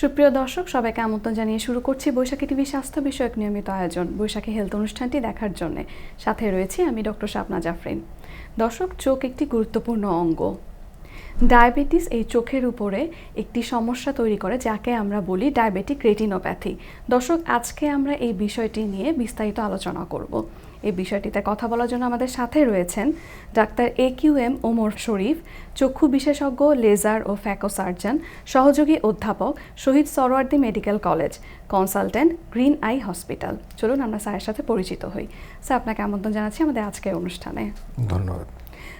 সুপ্রিয় দর্শক, সবাইকে আমন্ত্রণ জানিয়ে শুরু করছি বৈশাখী টিভি স্বাস্থ্য বিষয়ক নিয়মিত আয়োজন, বৈশাখী হেলথ অনুষ্ঠানটি দেখার জন্য। সাথে রয়েছি আমি ডক্টর শাপনা জাফরিন। দর্শক, চোখ একটি গুরুত্বপূর্ণ অঙ্গ। ডায়াবেটিস এই চোখের উপরে একটি সমস্যা তৈরি করে, যাকে আমরা বলি ডায়াবেটিক রেটিনোপ্যাথি। দর্শক, আজকে আমরা এই বিষয়টি নিয়ে বিস্তারিত আলোচনা করব। এই বিষয়টিতে কথা বলার জন্য আমাদের সাথে রয়েছেন doctor A Q M Omar Sharif, চক্ষু বিশেষজ্ঞ, লেজার ও ফ্যাকো সার্জন সহযোগী অধ্যাপক, Shaheed Suhrawardy Medical College, consultant, Green Eye Hospital. চলুন আমরা স্যারের সাথে পরিচিত হই। স্যার, আপনাকে আমন্ত্রণ জানাচ্ছি আমাদের আজকের অনুষ্ঠানে। ধন্যবাদ।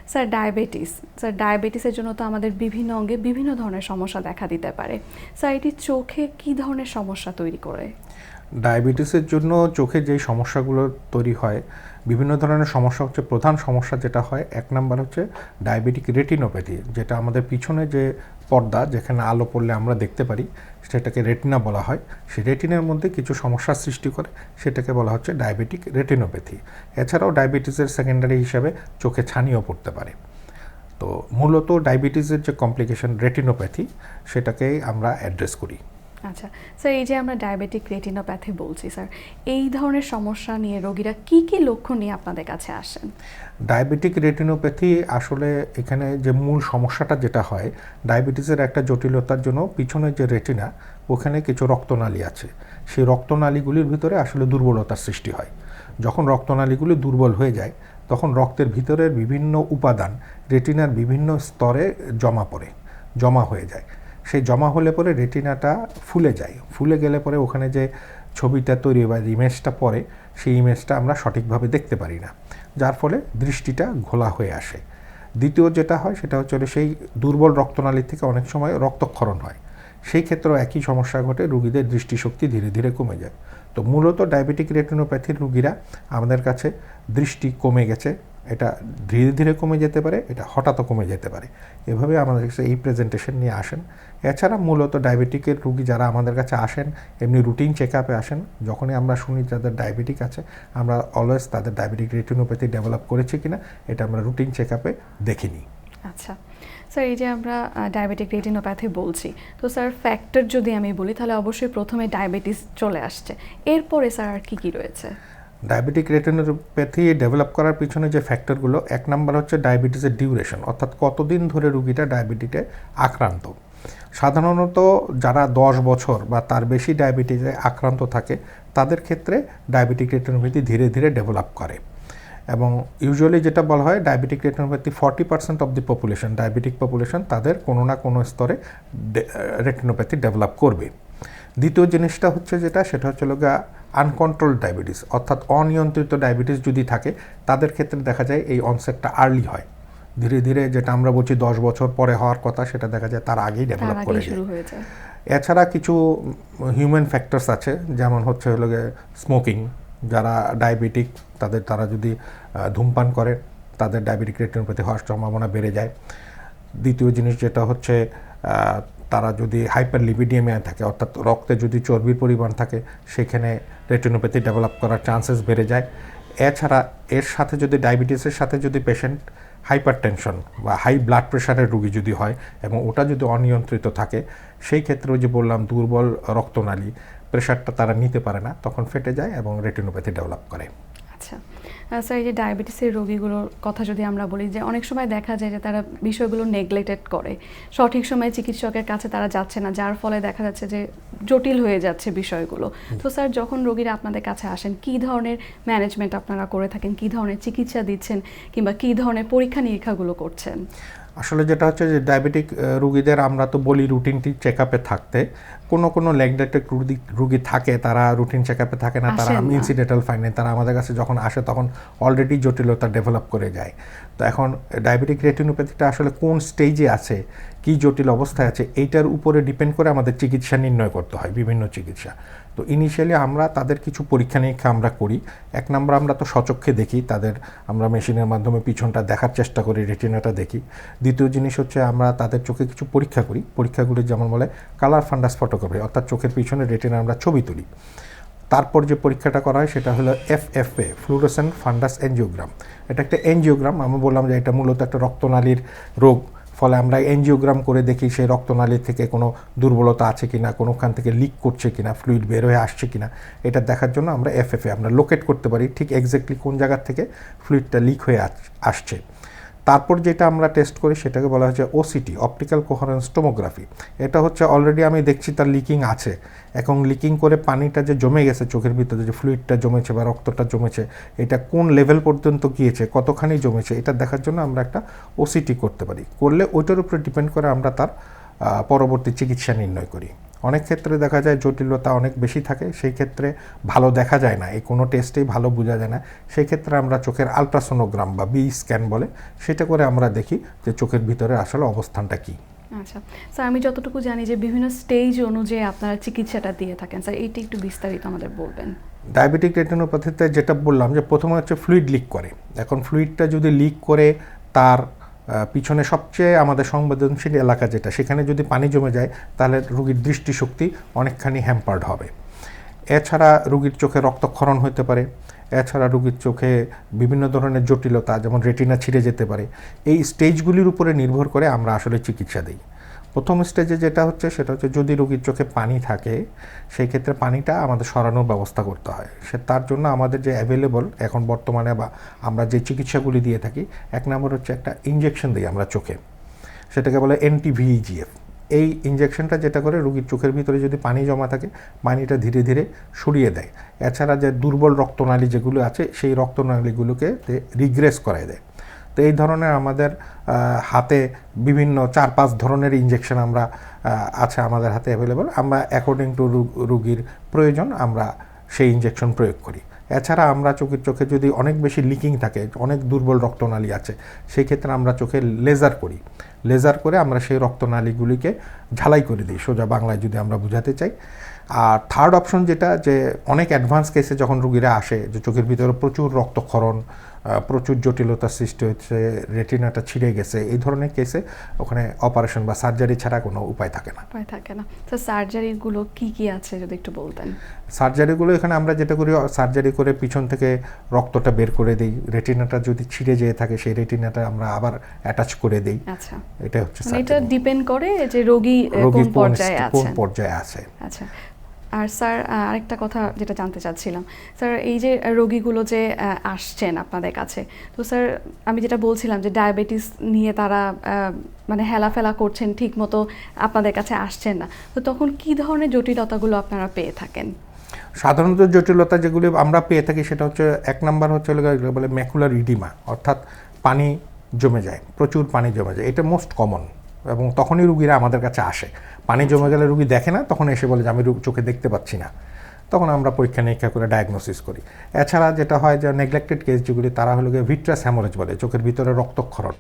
Sir, diabetes. স্যার, ডায়াবেটিসের জন্য তো আমাদের বিভিন্ন অঙ্গে বিভিন্ন ধরনের সমস্যা দেখা দিতে পারে। স্যার, এটি চোখে কী ধরনের সমস্যা তৈরি করে? ডায়াবেটিসের জন্য চোখে যে সমস্যাগুলো তৈরি হয় বিভিন্ন ধরনের সমস্যা হচ্ছে, প্রধান সমস্যা যেটা হয়, এক নাম্বার হচ্ছে ডায়াবেটিক রেটিনোপ্যাথি, যেটা আমাদের পিছনে যে পর্দা যেখানে আলো পড়লে আমরা দেখতে পারি, সেটাকে রেটিনা বলা হয়। সেই রেটিনার মধ্যে কিছু সমস্যার সৃষ্টি করে, সেটাকে বলা হচ্ছে ডায়াবেটিক রেটিনোপ্যাথি। এছাড়াও ডায়াবেটিসের সেকেন্ডারি হিসাবে চোখে ছানিও পড়তে পারে। তো মূলত ডায়াবেটিসের যে কমপ্লিকেশন রেটিনোপ্যাথি, সেটাকেই আমরা অ্যাড্রেস করি। আচ্ছা স্যার এই যে আমরা ডায়াবেটিক রেটিনোপ্যাথি বলছি স্যার এই ধরনের সমস্যা নিয়ে রোগীরা কি কি লক্ষণ নিয়ে আপনাদের কাছে আসেন? ডায়াবেটিক রেটিনোপ্যাথি আসলে এখানে যে মূল সমস্যাটা যেটা হয় ডায়াবেটিসের একটা জটিলতার জন্য পিছনে যে রেটিনা ওখানে কিছু রক্তনালী আছে। সেই রক্তনালীগুলির ভিতরে আসলে দুর্বলতার সৃষ্টি হয়। যখন রক্তনালীগুলি দুর্বল হয়ে যায়, তখন রক্তের ভিতরের বিভিন্ন উপাদান রেটিনার বিভিন্ন স্তরে জমা পড়ে, জমা হয়ে যায়। সেই জমা হলে পরে রেটিনাটা ফুলে যায়। ফুলে গেলে পরে ওখানে যে ছবিটা তৈরি বা ইমেজটা পড়ে, সেই ইমেজটা আমরা সঠিকভাবে দেখতে পারি না। যার ফলে দৃষ্টিটা ঘোলা হয়ে আসে। দ্বিতীয় যেটা হয়, সেটা হচ্ছে সেই দুর্বল রক্তনালী থেকে অনেক সময় রক্তক্ষরণ হয়। সেই ক্ষেত্রেও একই সমস্যা ঘটে, রুগীদের দৃষ্টিশক্তি ধীরে ধীরে কমে যায়। তো মূলত ডায়াবেটিক রেটিনোপ্যাথির রুগীরা আমাদের কাছে দৃষ্টি কমে গেছে। এটা ধীরে ধীরে কমে যেতে পারে, এটা হঠাৎও কমে যেতে পারে। এভাবে আমাদের কাছে এই প্রেজেন্টেশন নিয়ে আসেন। এছাড়া মূলত ডায়াবেটিকের রুগী যারা আমাদের কাছে আসেন, এমনি রুটিন চেক আপে আসেন, যখনই আমরা শুনি যাদের ডায়াবেটিক আছে, আমরা অলওয়েজ তাদের ডায়াবেটিক রেটিনোপ্যাথি ডেভেলপ করেছে কিনা, এটা আমরা রুটিন চেক আপে দেখে নিই। আচ্ছা। স্যার, এই যে আমরা ডায়াবেটিক রেটিনোপ্যাথি বলছি, তো স্যার ফ্যাক্টর যদি আমি বলি, তাহলে অবশ্যই প্রথমে ডায়াবেটিস চলে আসছে। এরপরে স্যার আর কী কী রয়েছে? ডায়াবেটিক রেটিনোপ্যাথি ডেভেলপ করার পিছনে যে ফ্যাক্টরগুলো, এক নম্বর হচ্ছে ডায়াবেটিসের ডিউরেশন, অর্থাৎ কতদিন ধরে রুগীটা ডায়াবেটিসে আক্রান্ত। সাধারণত যারা দশ বছর বা তার বেশি ডায়াবেটিসে আক্রান্ত থাকে, তাদের ক্ষেত্রে ডায়াবেটিক রেটিনোপ্যাথি ধীরে ধীরে ডেভেলপ করে। এবং ইউজুয়ালি যেটা বলা হয়, diabetic retinopathy forty percent of the population, diabetic population তাদের কোনো না কোনো স্তরে রেটিনোপ্যাথি ডেভেলপ করবে। দ্বিতীয় জিনিসটা হচ্ছে যেটা, সেটা হচ্ছে গা আনকন্ট্রোল ডায়াবেটিস অর্থাৎ অনিয়ন্ত্রিত ডায়াবেটিস যদি থাকে তাদের ক্ষেত্রে দেখা যায় এই অনসেটটা আর্লি হয়। ধীরে ধীরে যেটা আমরা বলছি দশ বছর পরে হওয়ার কথা সেটা দেখা যায় তার আগেই ডেভেলপ করে যায়। এছাড়া কিছু হিউম্যান ফ্যাক্টরস আছে যেমন হচ্ছে হলো স্মোকিং যারা ডায়াবেটিক তাদের তারা যদি ধূমপান করে তাদের ডায়াবেটিক রেটিনোপ্যাথি হওয়ার সম্ভাবনা বেড়ে যায়। দ্বিতীয় জিনিস যেটা হচ্ছে তারা যদি হাইপার লিপিডিয়ামিয়া থাকে, অর্থাৎ রক্তে যদি চর্বির পরিমাণ থাকে, সেখানে রেটিনোপ্যাথি ডেভেলপ করার চান্সেস বেড়ে যায়। এছাড়া এর সাথে যদি ডায়াবেটিসের সাথে যদি পেশেন্ট হাইপার টেনশন বা হাই ব্লাড প্রেশারের রোগী যদি হয় এবং ওটা যদি অনিয়ন্ত্রিত থাকে, সেই ক্ষেত্রে যে বললাম দুর্বল রক্তনালী প্রেশারটা তারা নিতে পারে না, তখন ফেটে যায় এবং রেটিনোপ্যাথি ডেভেলপ করে। আচ্ছা। স্যার এই যে ডায়াবেটিসের রোগীগুলোর কথা যদি আমরা বলি যে অনেক সময় দেখা যায় যে তারা বিষয়গুলো নেগলেক্টেড করে। সঠিক সময়ে চিকিৎসকের কাছে তারা যাচ্ছে না যার ফলে দেখা যাচ্ছে যে জটিল হয়ে যাচ্ছে বিষয়গুলো। তো স্যার যখন রোগীরা আপনাদের কাছে আসেন কী ধরনের ম্যানেজমেন্ট আপনারা করে থাকেন? কী ধরনের চিকিৎসা দিচ্ছেন? কিংবা কী ধরনের পরীক্ষা নিরীক্ষাগুলো করছেন? আসলে যেটা হচ্ছে যে ডায়াবেটিক রুগীদের আমরা তো বলি রুটিনটি চেক আপে থাকতে। কোনো কোনো ল্যাগডেটেক রুগী রুগী থাকে তারা রুটিন চেক আপে থাকে না তারা। ইনসিডেন্টাল ফাইনে তারা আমাদের কাছে যখন আসে তখন অলরেডি জটিলতা ডেভেলপ করে যায়। তো এখন ডায়াবেটিক রেটিনোপ্যাথিটা আসলে কোন স্টেজে আছে কি জটিল অবস্থায় আছে এইটার উপরে ডিপেন্ড করে আমাদের চিকিৎসা নির্ণয় করতে হয় বিভিন্ন চিকিৎসা। তো ইনিশিয়ালি আমরা তাদের কিছু পরীক্ষা নিরীক্ষা আমরা করি এক নম্বর আমরা তো সচক্ষে দেখি তাদের আমরা মেশিনের মাধ্যমে পিছনটা দেখার চেষ্টা করি রেটিনাটা দেখি। দ্বিতীয় জিনিস হচ্ছে আমরা তাদের চোখে কিছু পরীক্ষা করি পরীক্ষাগুলি যেমন বলে কালার ফান্ডাস ফটোগ্রাফি অর্থাৎ চোখের পিছনে রেটিনা আমরা ছবি তুলি। তারপর যে পরীক্ষাটা করা হয় সেটা হলো F F A fluorescent fundus angiogram এটা একটা এনজিওগ্রাম আমি বললাম যে এটা মূলত একটা রক্তনালীর রোগ। ফলে আমরা এনজিওগ্রাম করে দেখি সেই রক্তনালী থেকে কোনো দুর্বলতা আছে কিনা, কোনোখান থেকে লিক করছে কিনা ফ্লুইড বের হয়ে আসছে কিনা। এটা দেখার জন্য আমরা এফএফএ আমরা লোকেট করতে পারি ঠিক এক্স্যাক্টলি কোন জায়গার থেকে ফ্লুইডটা লিক হয়ে আস- আসছে। তারপর যেটা আমরা টেস্ট করি সেটাকে বলা হচ্ছে ওসিটি অপটিক্যাল কোহারেন্স টোমোগ্রাফি এটা হচ্ছে অলরেডি আমি দেখছি তার লিকিং আছে। এখন লিকিং করে পানিটা যে জমে গেছে, চোখের ভিতরে যে ফ্লুইডটা জমেছে বা রক্তটা জমেছে, এটা কোন লেভেল পর্যন্ত গিয়েছে, কতখানি জমেছে, এটা দেখার জন্য আমরা একটা ওসিটি করতে পারি। করলে ওইটার উপরে ডিপেন্ড করে আমরা তার পরবর্তী চিকিৎসা নির্ণয় করি। অনেক ক্ষেত্রে দেখা যায় জটিলতা অনেক বেশি থাকে সেই ক্ষেত্রে ভালো দেখা যায় না এই কোনো টেস্টেই ভালো বোঝা যায় না। সেই ক্ষেত্রে আমরা চোখের আলট্রাসোনোগ্রাম বা বি স্ক্যান বলে সেটা করে আমরা দেখি যে চোখের ভিতরে আসলে অবস্থানটা কী। আচ্ছা স্যার আমি যতটুকু জানি যে বিভিন্ন স্টেজ অনুযায়ী আপনারা চিকিৎসাটা দিয়ে থাকেন। স্যার এইটা একটু বিস্তারিত আমাদের বলবেন। ডায়াবেটিক রেটিনোপ্যাথিতে যেটা বললাম যে প্রথমে হচ্ছে ফ্লুইড লিক করে। এখন ফ্লুইডটা যদি লিক করে তার পিছনে সবচেয়ে আমাদের সংবেদনশীল এলাকা যেটা, সেখানে যদি পানি জমে যায়, তাহলে রুগীর দৃষ্টিশক্তি অনেকখানি হ্যাম্পার্ড হবে। এছাড়া রুগীর চোখে রক্তক্ষরণ হতে পারে, এছাড়া রুগীর চোখে বিভিন্ন ধরনের জটিলতা, যেমন রেটিনা ছিঁড়ে যেতে পারে। এই স্টেজগুলির উপরে নির্ভর করে আমরা আসলে চিকিৎসা দিই। প্রথম স্টেজে যেটা হচ্ছে সেটা হচ্ছে যদি রোগীর চোখে পানি থাকে, সেই ক্ষেত্রে পানিটা আমাদের সরানোর ব্যবস্থা করতে হয়। সে তার জন্য আমাদের যে অ্যাভেলেবল এখন বর্তমানে বা আমরা যে চিকিৎসাগুলি দিয়ে থাকি, এক নম্বর হচ্ছে একটা ইঞ্জেকশন দিই আমরা চোখে। সেটাকে বলে এনটিভিইজিএফ এই ইঞ্জেকশনটা যেটা করে রোগীর চোখের ভিতরে যদি পানি জমা থাকে, পানিটা ধীরে ধীরে সরিয়ে দেয়। এছাড়া যে দুর্বল রক্তনালী যেগুলো আছে, সেই রক্তনালীগুলোকে রিগ্রেস করায় দেয়। তো এই ধরনের আমাদের হাতে বিভিন্ন চার পাঁচ ধরনের ইঞ্জেকশন আমরা আছে আমাদের হাতে অ্যাভেলেবল আমরা অ্যাকর্ডিং টু রুগীর প্রয়োজন আমরা সেই ইঞ্জেকশন প্রয়োগ করি। এছাড়া আমরা চোখের চোখে যদি অনেক বেশি লিকিং থাকে, অনেক দুর্বল রক্তনালী আছে সেই ক্ষেত্রে আমরা চোখে লেজার করি। লেজার করে আমরা সেই রক্তনালীগুলিকে ঝালাই করে দিই সোজা বাংলায় যদি আমরা বোঝাতে চাই। আর থার্ড অপশন যেটা যে অনেক অ্যাডভান্স কেসে যখন রুগীরা আসে যে চোখের ভিতরে প্রচুর রক্তক্ষরণ প্রচুর জটিলতার সৃষ্টি হচ্ছে রেটিনাটা ছিঁড়ে গেছে এই ধরনের কেসে ওখানে অপারেশন বা সার্জারি ছাড়া কোনো উপায় থাকে না। উপায় থাকে না। স্যার সার্জারিগুলো কি কি আছে যদি একটু বলতেন? সার্জারিগুলো এখানে আমরা যেটা করি সার্জারি করে পিছন থেকে রক্তটা বের করে দিই রেটিনাটা যদি ছিঁড়ে যেয়ে থাকে সেই রেটিনাটা আমরা আবার অ্যাটাচ করে দিই। আচ্ছা। এটা হচ্ছে মানে এটা ডিপেন্ড করে যে রোগী কোন পর্যায়ে st- কোন পর্যায়ে আছে। আচ্ছা। আর স্যার আরেকটা কথা যেটা জানতে চাচ্ছিলাম। স্যার এই যে রোগীগুলো যে আসছেন আপনাদের কাছে তো স্যার আমি যেটা বলছিলাম যে ডায়াবেটিস নিয়ে তারা মানে হেলাফেলা করছেন ঠিক মতো আপনাদের কাছে আসছেন না। তো তখন কি ধরনের জটিলতাগুলো আপনারা পেয়ে থাকেন? সাধারণত জটিলতা যেগুলি আমরা পেয়ে থাকি সেটা হচ্ছে এক নাম্বার হচ্ছে বলে ম্যাকুলার ইডিমা অর্থাৎ পানি জমে যায়, প্রচুর পানি জমে যায়, এটা মোস্ট কমন এবং তখনই রুগীরা আমাদের কাছে আসে। পানি জমে গেলে রুগী দেখে না, তখন এসে বলে যে, আমি চোখে দেখতে পাচ্ছি না। তখন আমরা পরীক্ষা নিরীক্ষা করে ডায়াগনোসিস করি। এছাড়া যেটা হয় যে নেগলেক্টেড কেস যেগুলি, তারা হলো গিয়ে ভিট্রাস হ্যামোরেজ বলে, চোখের ভিতরে রক্তক্ষরণ।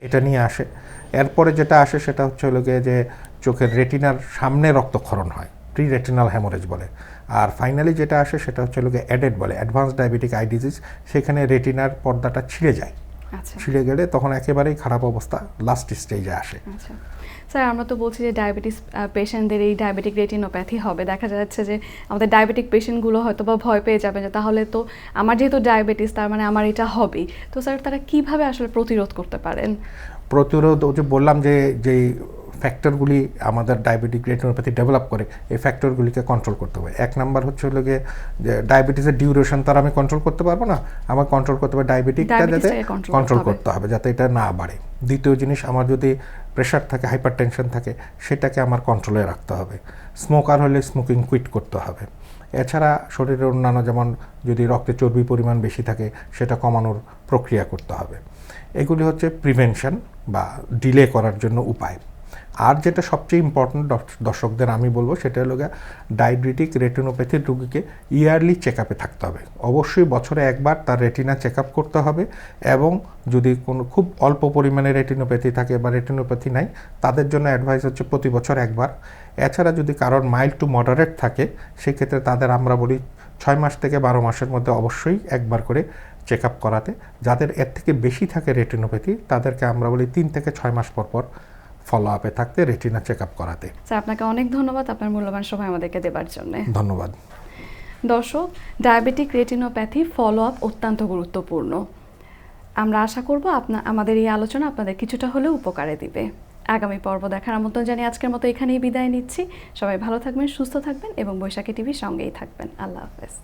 এটা নিয়ে আসে। এরপরে যেটা আসে, সেটা হচ্ছে হলো গিয়ে যে, চোখের রেটিনার সামনে রক্তক্ষরণ হয় প্রি রেটিনাল হ্যামোরেজ বলে। আর ফাইনালি যেটা আসে, সেটা হচ্ছে গিয়ে অ্যাডেড বলে অ্যাডভান্স ডায়াবেটিক আই ডিজিজ সেখানে রেটিনার পর্দাটা ছিঁড়ে যায়। ছিঁড়ে গেলে তখন একেবারেই খারাপ অবস্থা লাস্ট স্টেজে আসে। আচ্ছা। স্যার আমরা তো বলছি যে ডায়াবেটিস পেশেন্টদের এই ডায়াবেটিক রেটিনোপ্যাথি হবে। দেখা যাচ্ছে যে আমাদের ডায়াবেটিক পেশেন্টগুলো হয়তো বা ভয় পেয়ে যাবে যে তাহলে তো আমার যেহেতু ডায়াবেটিস তার মানে আমার এটা হবেই। তো স্যার তারা কীভাবে আসলে প্রতিরোধ করতে পারেন? প্রতিরোধ ওই যে বললাম যে যেই ফ্যাক্টরগুলি আমাদের ডায়াবেটিক রেটিনোপ্যাথি ডেভেলপ করে এই ফ্যাক্টরগুলিকে কন্ট্রোল করতে হবে। এক নাম্বার হচ্ছে হলো গিয়ে যে ডায়াবেটিসের ডিউরেশন তার আমি কন্ট্রোল করতে পারব না আমার কন্ট্রোল করতে হবে ডায়াবেটিকটা যাতে কন্ট্রোল করতে হবে। করতে হবে যাতে এটা না বাড়ে। দ্বিতীয় জিনিস আমার যদি প্রেশার থাকে হাইপার টেনশন থাকে সেটাকে আমার কন্ট্রোলে রাখতে হবে। স্মোকার হলে স্মোকিং কুইট করতে হবে। এছাড়া শরীরের অন্যান্য যেমন যদি রক্তে চর্বি পরিমাণ বেশি থাকে সেটা কমানোর প্রক্রিয়া করতে হবে। এগুলি হচ্ছে প্রিভেনশন বা ডিলে করার জন্য উপায়। আর যেটা সবচেয়ে ইম্পর্ট্যান্ট দর্শকদের আমি বলব সেটা হলো ডায়াবেটিক রেটিনোপ্যাথির রুগীকে ইয়ারলি চেক থাকতে হবে। অবশ্যই বছরে একবার তার রেটিনা চেক করতে হবে এবং যদি কোনো খুব অল্প পরিমাণে রেটিনোপ্যাথি থাকে বা রেটিনোপ্যাথি নাই, তাদের জন্য অ্যাডভাইস হচ্ছে প্রতি বছর একবার। এছাড়া যদি কারোর মাইল্ড টু মডারেট থাকে, সেক্ষেত্রে তাদের আমরা বলি ছয় মাস থেকে বারো মাসের মধ্যে অবশ্যই একবার করে চেক আপ করাতে। যাদের এর থেকে বেশি থাকে রেটিনোপ্যাথি তাদেরকে আমরা বলি তিন থেকে ছয় মাস পর পর ফলো আপে থাকতে রেটিনা চেক আপ করাতে। স্যার আপনাকে অনেক ধন্যবাদ। আপনার মূল্যবান সময় আমাদেরকে দেবার জন্য। ধন্যবাদ। দর্শক ডায়াবেটিক রেটিনোপ্যাথি ফলো আপ অত্যন্ত গুরুত্বপূর্ণ। আমরা আশা করব আপনা আমাদের এই আলোচনা আপনাদের কিছুটা হলেও উপকারে দিবে। আগামী পর্ব দেখার আমন্ত্রণ জানিয়ে আজকের মতো এখানেই বিদায় নিচ্ছি। সবাই ভালো থাকবেন সুস্থ থাকবেন এবং বৈশাখী টিভির সঙ্গেই থাকবেন। আল্লাহ হাফেজ।